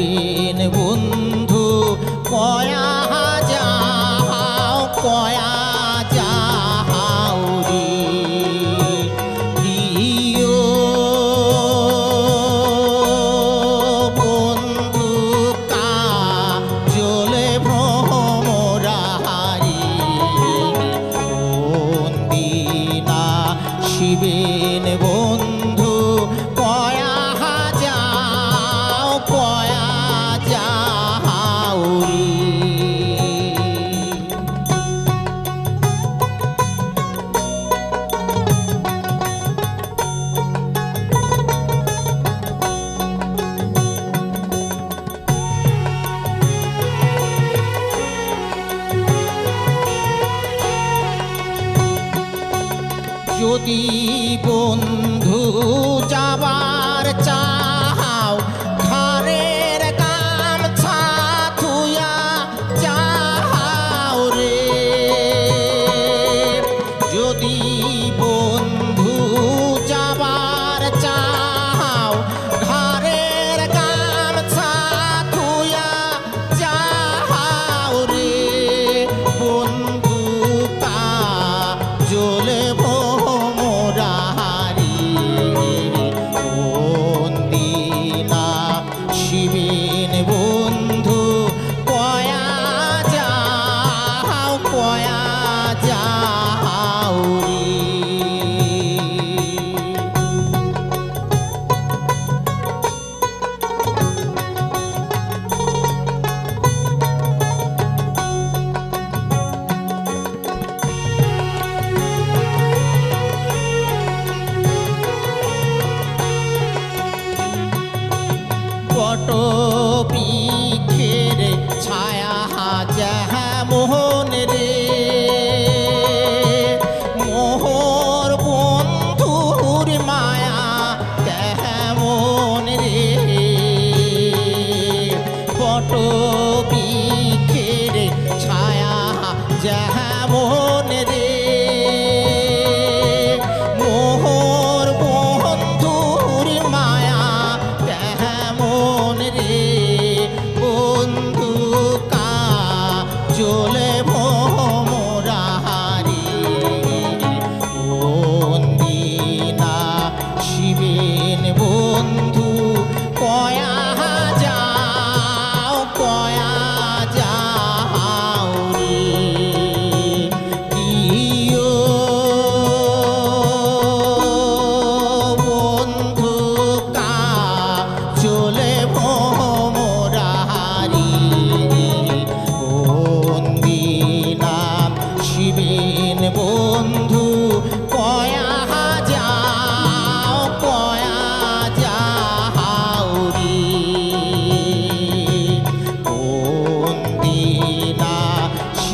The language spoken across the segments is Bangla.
শিবেন বন্ধু কয়া যাহাও কয়া যাহাও রে। প্রিয় বন্ধু কা জলে ভ্রমরাহারি বন্দিনা শিবেন যদি বন্ধু যাবার চাও ঘরের কাম ছাথুয়া যাও রে। যদি বন্ধু বট বৃক্ষের ছায়া যাহা মোহন রে। মোহর বন্ধুর মায়া কেমন রে? বট বৃক্ষের ছায়া যাহা চলে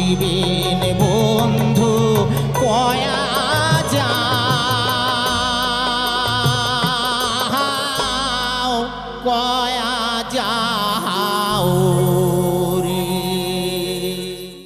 শিবেন বন্ধু কয়া যাও